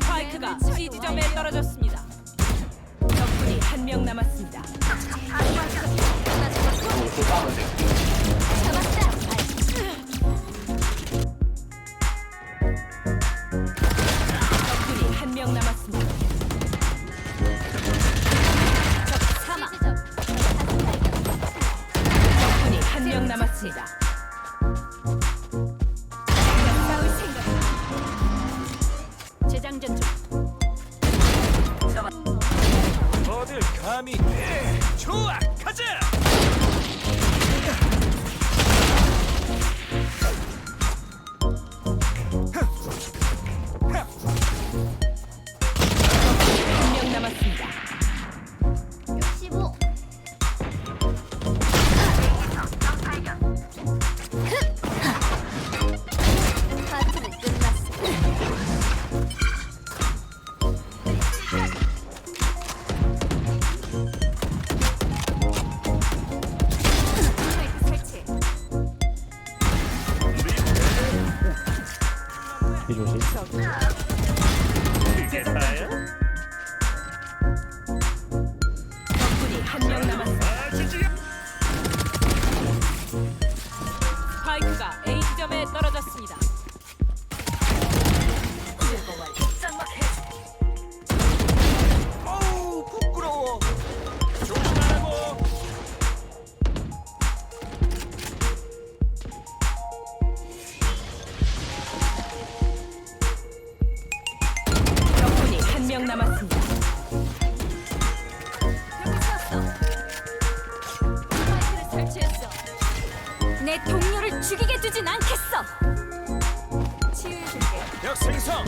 화이트가 C 지점에 떨어졌습니다. 명 남았습니다. 뒤조심. 이게 다야? 스파이크가 A 지점에 떨어졌습니다. 명 남았습니다. 내 동료를 죽이게 두진 않겠어. 치유해줄게. 역 생성